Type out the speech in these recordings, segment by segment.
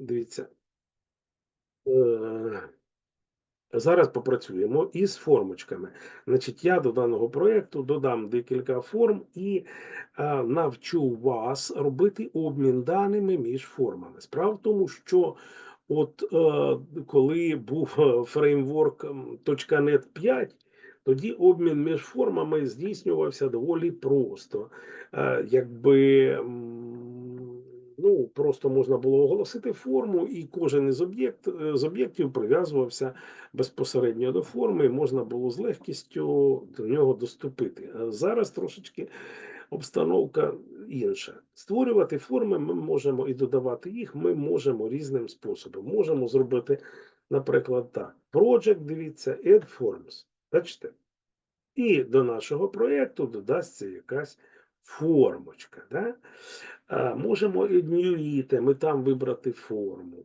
Дивіться. Е, Зараз попрацюємо із формочками. Значить, я до даного проєкту додам декілька форм і е, навчу вас робити обмін даними між формами. Справа в тому, що от е, коли був е, фреймворк .NET 5, тоді обмін між формами здійснювався доволі просто. Е, якби ну, просто можна було оголосити форму, і кожен із об'єкт, е, з об'єктів прив'язувався безпосередньо до форми, і можна було з легкістю до нього доступити. А зараз трошечки обстановка інша. Створювати форми ми можемо і додавати їх ми можемо різним способом. Можемо зробити, наприклад, так: Project, дивіться, Add Forms. Бачите? І до нашого проєкту додасться якась формочка. Да? Можемо item, і там вибрати форму.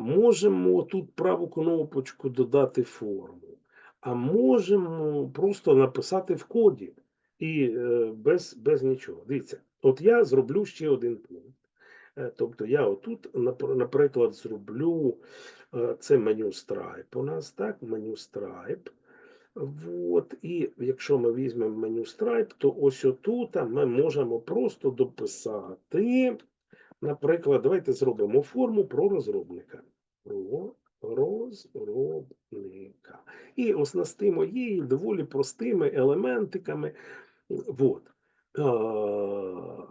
Можемо тут праву кнопочку додати форму. А можемо просто написати в коді і е, без, без нічого. Дивіться, от я зроблю ще один пункт. Е, Тобто я отут, наприклад, зроблю е, це меню Stripe у нас, так, меню Stripe. Вот. І якщо ми візьмемо меню Stripe, то ось отут ми можемо просто дописати. Наприклад, давайте зробимо форму про розробника. Про розробника. І оснастимо її доволі простими елементиками. Вот. А,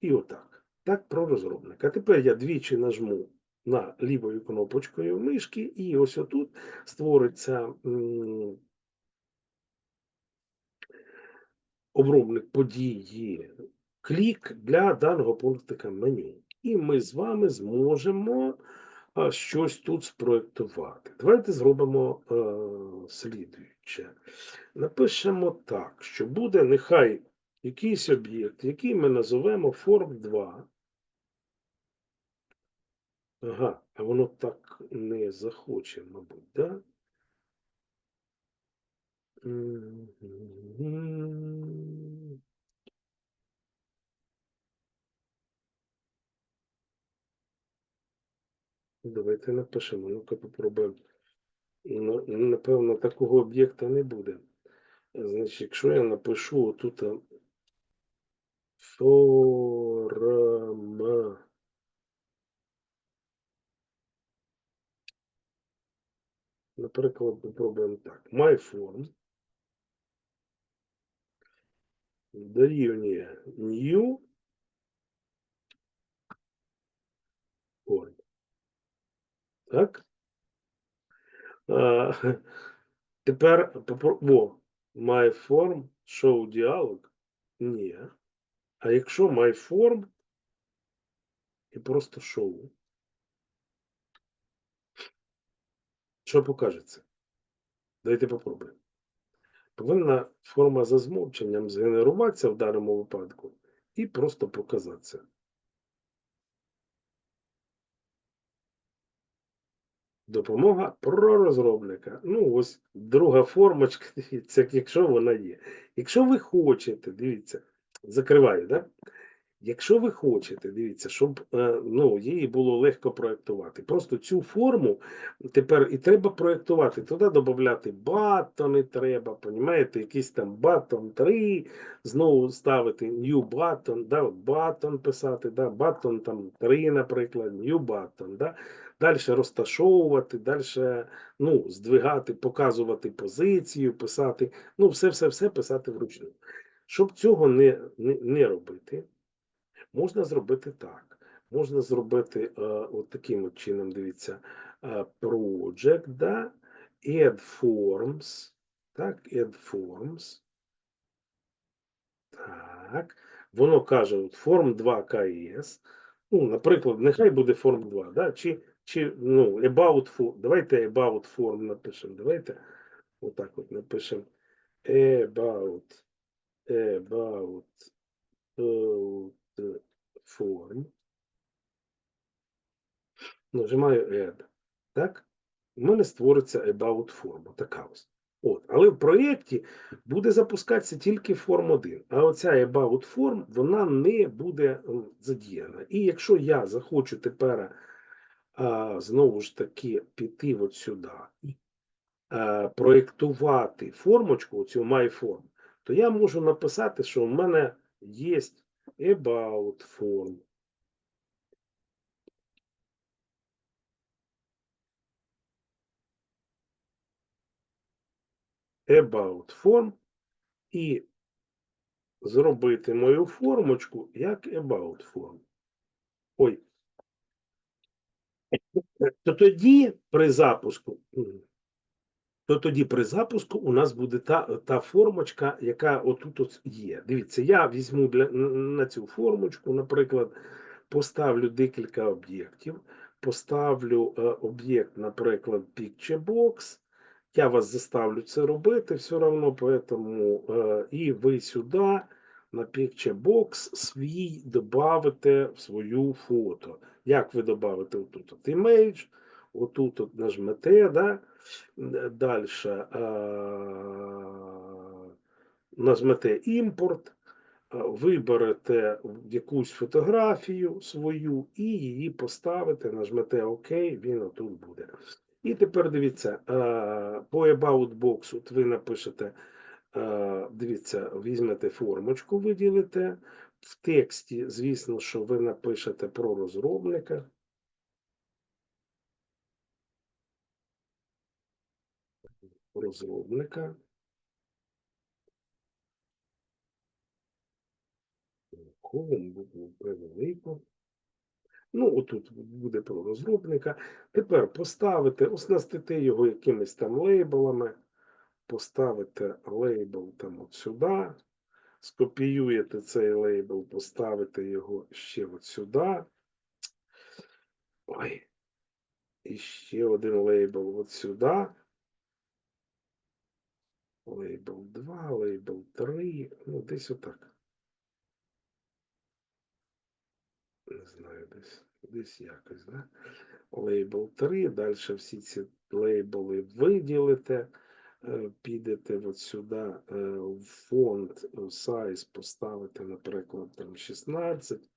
І отак. Так, про розробника. Тепер я двічі нажму на лівою кнопочкою мишки, і ось отут створиться обробник події клік для даного пунктика меню. І ми з вами зможемо щось тут спроектувати. Давайте зробимо е, слідуюче. Напишемо так, що буде нехай якийсь об'єкт, який ми називемо form 2. Ага, а воно так не захоче, мабуть, да? Давайте напишемо, ну-ка попробуємо. Ну, напевно, такого об'єкта не буде. Значить, якщо я напишу тут форма. Наприклад, попробуємо так. MyForm дорівнює new form. Так? А, тепер о, MyForm show діалог. Ні. А якщо MyForm і просто show. Що покажеться? Давайте попробуємо. Повинна форма за змовченням згенеруватися в даному випадку і просто показатися. Допомога про розробника. Ну, ось друга формочка, дивіться, якщо вона є. Якщо ви хочете, дивіться, закриваю, да? Якщо ви хочете, дивіться, щоб е, ну, її було легко проєктувати. Просто цю форму тепер і треба проєктувати. Туди додати батони треба, понімаєте, якийсь там батон 3, знову ставити new button, да, button писати, да, button там 3, наприклад, new button, да. Далі розташовувати, далі ну, здвигати, показувати позицію, писати, ну, все-все-все писати вручну. Щоб цього не, не, не робити, можна зробити так. Можна зробити е, от таким от чином, дивіться, е, project, да, add forms, так, add forms. Так, воно каже, от form 2 KS. Ну, наприклад, нехай буде form 2, да, чи, чи ну, about form. Давайте about form напишемо. Давайте отак от напишемо about, about, about form. Нажимаю Add. Так? У мене створиться about form. Така ось. От. Але в проєкті буде запускатися тільки form 1. А оця about form, вона не буде задіяна. І якщо я захочу тепер а, знову ж таки піти от сюди і а, проєктувати формочку, цю MyForm, то я можу написати, що в мене є about form. About form і зробити мою формочку як about form. Ой. То тоді при запуску, то тоді при запуску у нас буде та, та формочка, яка отут от є. Дивіться, я візьму для, на цю формочку, наприклад, поставлю декілька об'єктів, поставлю е, об'єкт, наприклад, Picture Box. Я вас заставлю це робити все одно, поэтому е, і ви сюди на Picture Box свій добавите в свою фото. Як ви добавите отут от image, отут от нажмете, да? далі нажмете імпорт, виберете якусь фотографію свою і її поставите, нажмете ОК, він отут буде. І тепер дивіться, по About Box от ви напишете, дивіться, візьмете формочку, виділите. В тексті, звісно, що ви напишете про розробника. Розробника. Колом букву велику. Ну, отут буде про розробника. Тепер поставити, оснастити його якимись там лейблами, поставити лейбл там от сюди, скопіюєте цей лейбл, поставите його ще от сюди. Ой. І ще один лейбл от сюди. Лейбл 2, лейбл 3, ну десь отак. Не знаю, десь, десь якось, да? Лейбл 3, далі всі ці лейбли виділите, е, підете от сюди е, в фонд, е, size поставите, наприклад, там 16.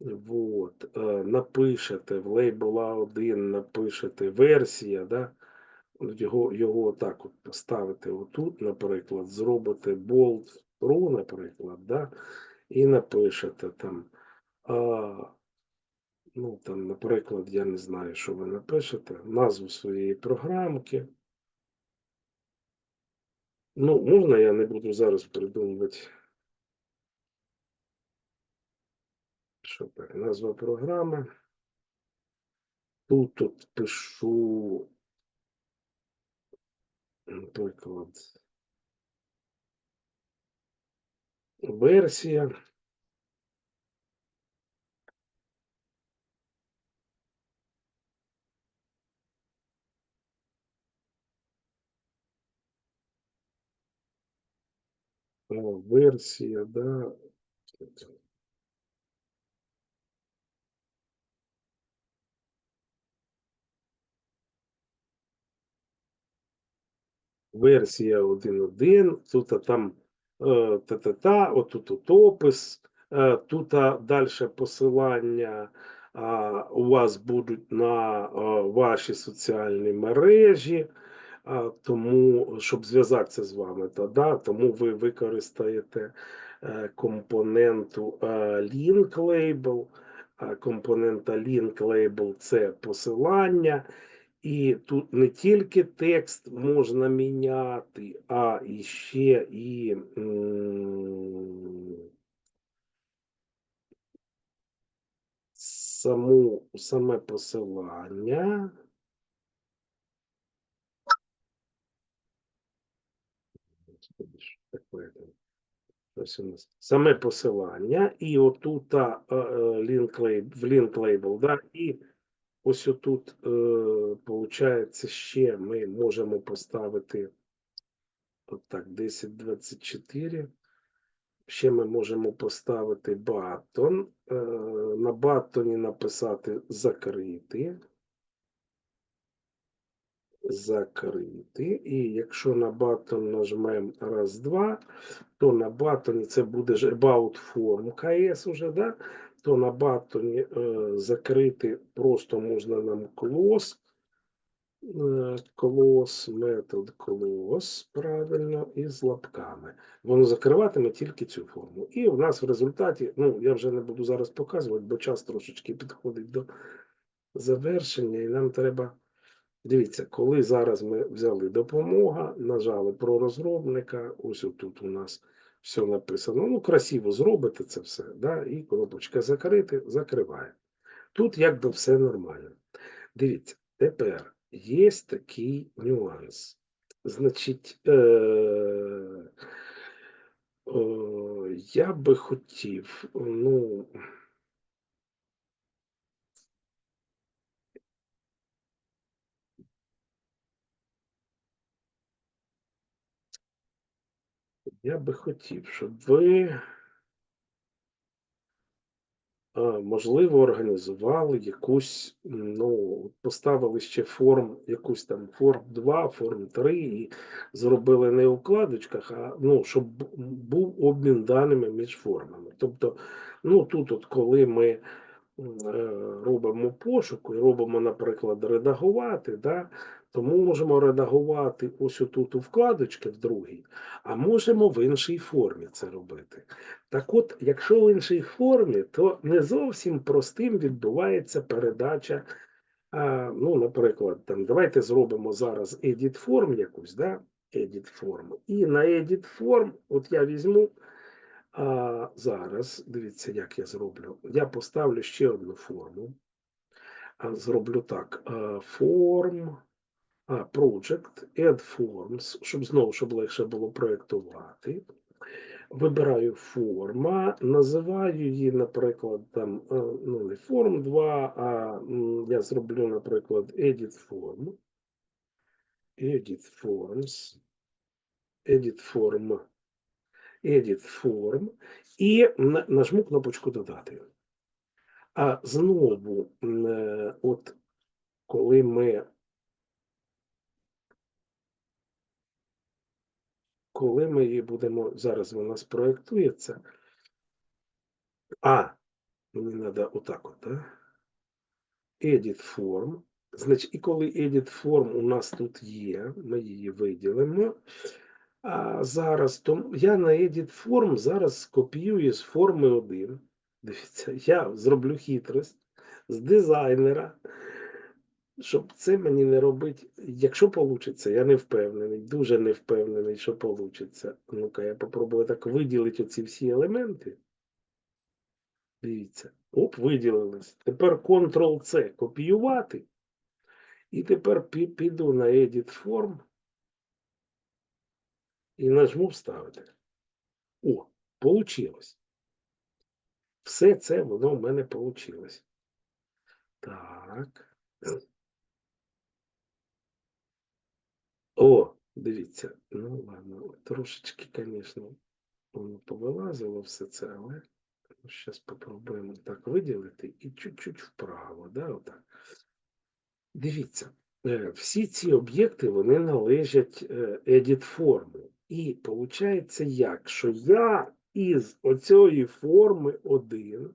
Вот, е, напишете в лейбл A1, напишете версія, да? Його, його отак от поставите отут, наприклад, зробите Pro, наприклад, да? і напишете там, а, ну, там, наприклад, я не знаю, що ви напишете, назву своєї програмки. Ну, можна я не буду зараз придумувати. Що так, назва програми. Тут от пишу, наприклад, версія. О, версія, да. Версія 1.1, тут там е, та-та-та, отут от опис, е, тут далі посилання у вас будуть на е, ваші соціальні мережі, тому, щоб зв'язатися з вами, то, да, тому ви використаєте компоненту link label, компонента link label – це посилання, і тут не тільки текст можна міняти, а і ще і саму, саме посилання. Саме посилання, і отут е, е, в лінк лейбл, да, і ось отут, е, ще ми можемо поставити отак, 1024. Ще ми можемо поставити батон. Е, на батоні написати закрити. Закрити. І якщо на батон нажмемо раз, два, то на батоні це буде ж About Form KS уже, да? То на батоні е, закрити просто можна нам close, е, close method close, правильно, і з лапками. Воно закриватиме тільки цю форму. І в нас в результаті, ну, я вже не буду зараз показувати, бо час трошечки підходить до завершення, і нам треба. Дивіться, коли зараз ми взяли допомога, нажали про розробника, ось тут у нас все написано. Ну, красиво зробите це все, да? і кнопочка закрити, закриває. Тут якби все нормально. Дивіться, тепер є такий нюанс. Значить, е- е- я би хотів, ну. Я би хотів, щоб ви, можливо, організували якусь, ну, поставили ще форм, якусь там форм 2, форм 3 і зробили не у вкладочках, а ну, щоб був обмін даними між формами. Тобто, ну тут, от коли ми е, робимо пошук і робимо, наприклад, редагувати, да, то ми можемо редагувати ось отут у вкладочки в другій, а можемо в іншій формі це робити. Так от, якщо в іншій формі, то не зовсім простим відбувається передача. Ну, наприклад, там, давайте зробимо зараз edit form якусь, да? edit form. І на edit form, от я візьму а, зараз, дивіться, як я зроблю. Я поставлю ще одну форму. Зроблю так: а, project, add forms, щоб знову щоб легше було проєктувати. Вибираю форма, називаю її, наприклад, там, е, ну, не form 2, а я зроблю, наприклад, edit form. Edit forms. Edit form. Edit form. І нажму кнопочку додати. А знову, е, от коли ми коли ми її будемо, зараз вона спроєктується. А, мені треба отак от, да? Edit form. Значить, і коли edit form у нас тут є, ми її виділимо. А зараз то я на edit form зараз скопіюю з форми 1. Дивіться, я зроблю хитрость з дизайнера, щоб це мені не робити. Якщо вийде, я не впевнений, дуже не впевнений, що вийде. Ну-ка, я попробую так виділити оці всі елементи. Дивіться, оп, виділились. Тепер Ctrl-C копіювати. І тепер піду на Edit Form і нажму вставити. О, получилось. Все це воно в мене вийшло. Так. О, дивіться. Ну ладно, трошечки, звісно, воно повилазило все це, але зараз спробуємо так виділити і чуть-чуть вправо. Да, отак. Дивіться, е, всі ці об'єкти вони належать е, edit форми. І виходить як, що я із оцієї форми 1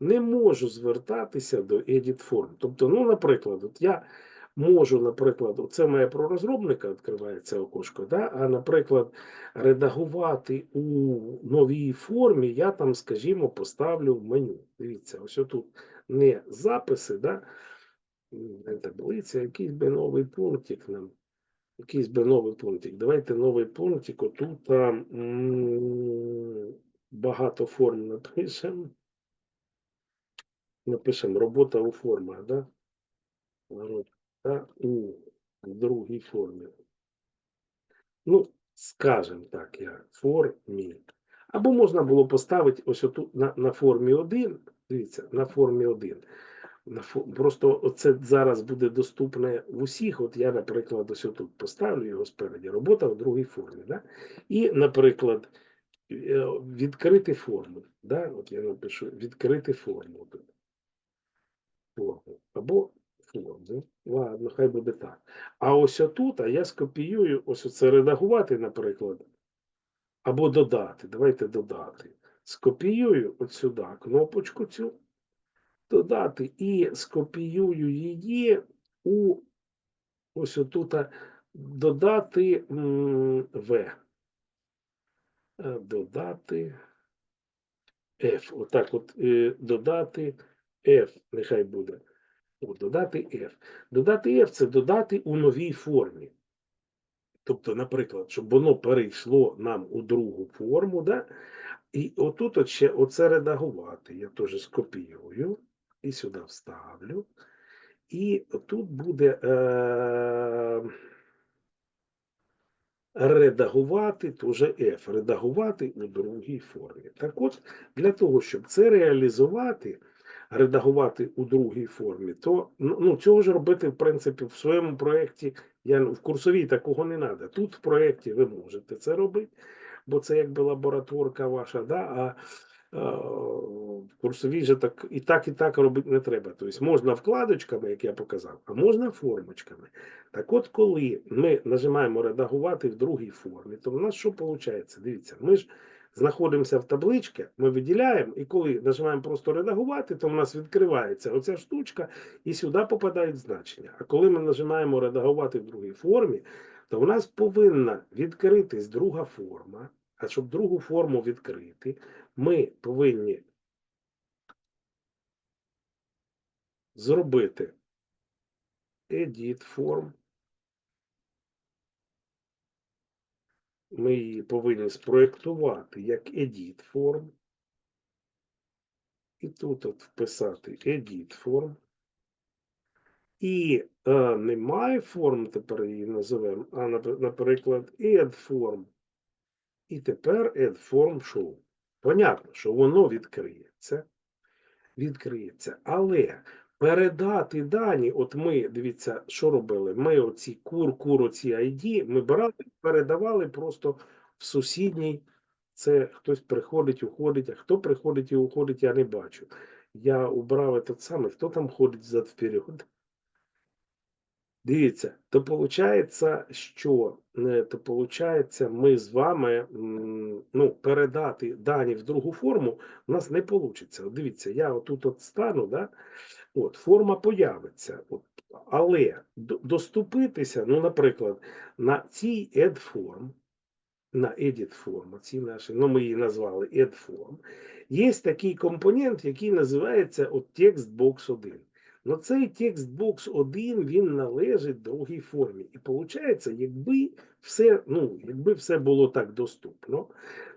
не можу звертатися до edit форм. Тобто, ну, наприклад, от я можу, наприклад, це моє про розробника відкривається окошко, да? а, наприклад, редагувати у новій формі, я там, скажімо, поставлю в меню. Дивіться, ось тут не записи, да? не таблиця, якийсь би новий пунктик нам. Якийсь би новий пунктик. Давайте новий пунктик. Отут а, м, багато форм напишемо. Напишемо робота у формах, да? Робота у другій формі. Ну, скажемо так, я формі. Або можна було поставити ось отут на, на формі 1. Дивіться, на формі 1. На фо- Просто це зараз буде доступне в усіх. От я, наприклад, ось тут поставлю його спереді. Робота в другій формі. Да? І, наприклад, е, відкрити форму. Да? От я напишу відкрити форму. Форму. Або форму. Ладно, хай буде так. А ось отут, а я скопіюю, ось це редагувати, наприклад. Або додати. Давайте додати. скопіюю от сюди кнопочку цю, додати і скопіюю її у ось отут додати В. Е, Додати F. Отак от е, додати F, нехай буде. Додати F. Додати F це додати у новій формі. Тобто, наприклад, щоб воно перейшло нам у другу форму, да? і отут от ще оце редагувати. Я теж скопіюю і сюди вставлю. І тут буде е- редагувати, теж F, редагувати у другій формі. Так от, для того, щоб це реалізувати, редагувати у другій формі, то ну, ну, цього ж робити, в принципі, в своєму проєкті, я в курсовій такого не треба. Тут в проєкті ви можете це робити, бо це якби лабораторка ваша, да, а в курсовій же так і так, і так робити не треба. Тобто можна вкладочками, як я показав, а можна формочками. Так от, коли ми нажимаємо редагувати в другій формі, то в нас що виходить? Дивіться, ми ж знаходимося в табличці, ми виділяємо, і коли нажимаємо просто редагувати, то в нас відкривається оця штучка, і сюди попадають значення. А коли ми нажимаємо редагувати в другій формі, то в нас повинна відкритись друга форма. А щоб другу форму відкрити, ми повинні зробити edit form. Ми її повинні спроєктувати як edit form. І тут от вписати edit form. І е, немає форм, тепер її називаємо, а наприклад, add form. І тепер add form show. Понятно, що воно відкриється. Відкриється. Але передати дані, от ми, дивіться, що робили? Ми оці кур, кур, оці ID, ми брали, передавали просто в сусідній. Це хтось приходить, уходить, а хто приходить і уходить, я не бачу. Я убрав этот самий, хто там ходить взад вперед. Дивіться, то виходить, що е, то получається, ми з вами ну, передати дані в другу форму у нас не вийде. Дивіться, я отут от стану, да? От, форма появиться. От, але доступитися, ну, наприклад, на цій form, на edit ці наші, ну ми її назвали add є такий компонент, який називається от TextBox 1. Ну, цей TextBox 1, він належить другій формі. І виходить, якби все, ну, якби все було так доступно,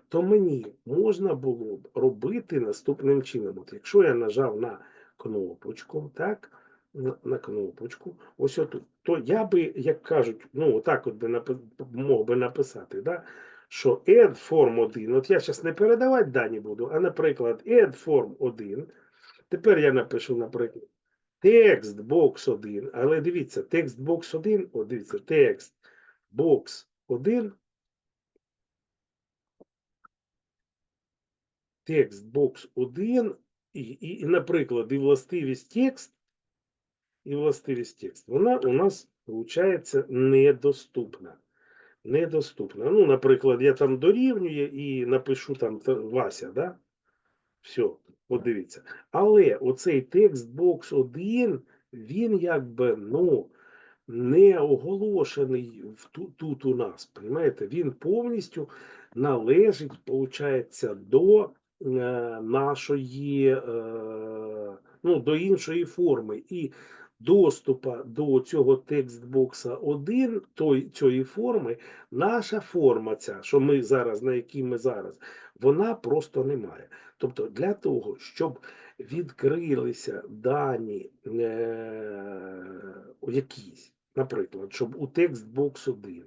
то мені можна було б робити наступним чином. От якщо я нажав на кнопочку, так, на, на кнопочку, ось отут, то я би, як кажуть, ну, отак от би напи- мог би написати, да, що add form 1, от я зараз не передавати дані буду, а, наприклад, add form 1, тепер я напишу, наприклад, Текст бокс 1, але дивіться, текст бокс 1, о, дивіться, текст бокс 1, текст бокс 1, і, і, наприклад, і властивість текст, і властивість текст, вона у нас, виходить, недоступна. Недоступна. Ну, наприклад, я там дорівнює і напишу там Вася, да? Все, подивіться. Але оцей текст бокс 1, він якби, ну, не оголошений тут у нас. Понимаєте? Він повністю належить, виходить, до нашої, е, ну, до іншої форми. І доступа до цього текстбокса 1, той, цієї форми, наша форма ця, що ми зараз, на якій ми зараз, вона просто не має. Тобто для того, щоб відкрилися дані е, якісь, наприклад, щоб у текстбокс 1,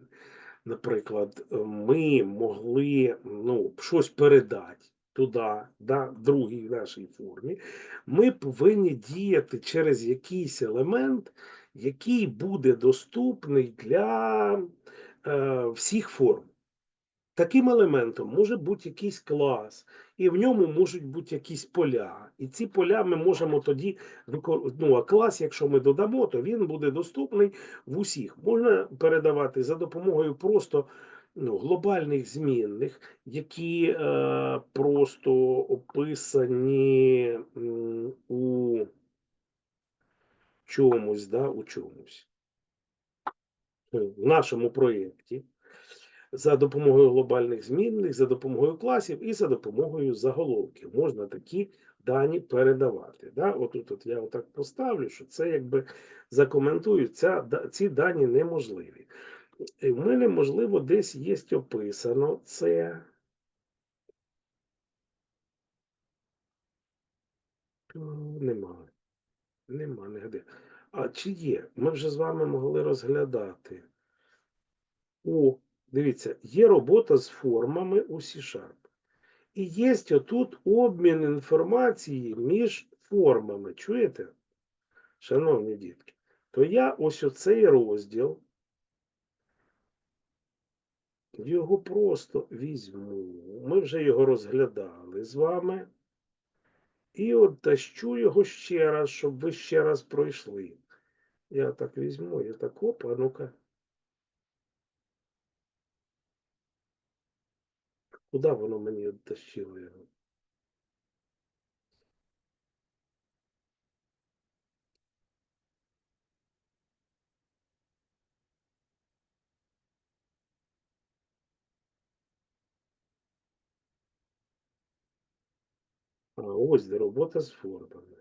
наприклад, е, ми могли ну, щось передати туди, да, в другій нашій формі, ми повинні діяти через якийсь елемент, який буде доступний для е, всіх форм. Таким елементом може бути якийсь клас, і в ньому можуть бути якісь поля. І ці поля ми можемо тоді ну, а клас, якщо ми додамо, то він буде доступний в усіх. Можна передавати за допомогою просто ну, глобальних змінних, які е, просто описані у чомусь, да, у чомусь. Е, В нашому проєкті за допомогою глобальних змінних, за допомогою класів і за допомогою заголовків можна такі дані передавати. Да? Отут от я отак поставлю, що це якби закоментую, ця, ці дані неможливі. В мене, можливо, десь є описано це. Нема. Нема, нігде. А чи є? Ми вже з вами могли розглядати. О, дивіться, є робота з формами у C-Sharp. І є отут обмін інформації між формами. Чуєте? Шановні дітки, то я ось оцей розділ. Його просто візьму. Ми вже його розглядали з вами. І от тащу його ще раз, щоб ви ще раз пройшли. Я так візьму, я так опа, ну-ка. Куди воно мені тащило його? А ось де робота з формами.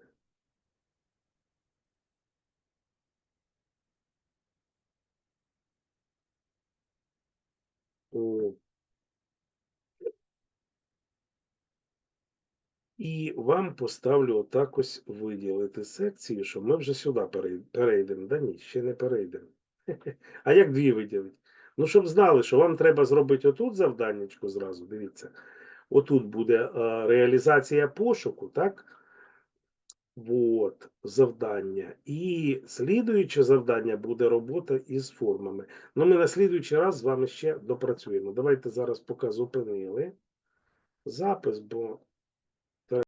І вам поставлю отак ось виділити секцію, що ми вже сюди перейдемо. Да ні, ще не перейдемо. А як дві виділити? Ну, щоб знали, що вам треба зробити отут завданнячко зразу, дивіться. Отут буде е, реалізація пошуку, так? От, завдання. І слідуюче завдання буде робота із формами. Ну, ми на слідуючий раз з вами ще допрацюємо. Давайте зараз поки зупинили запис, бо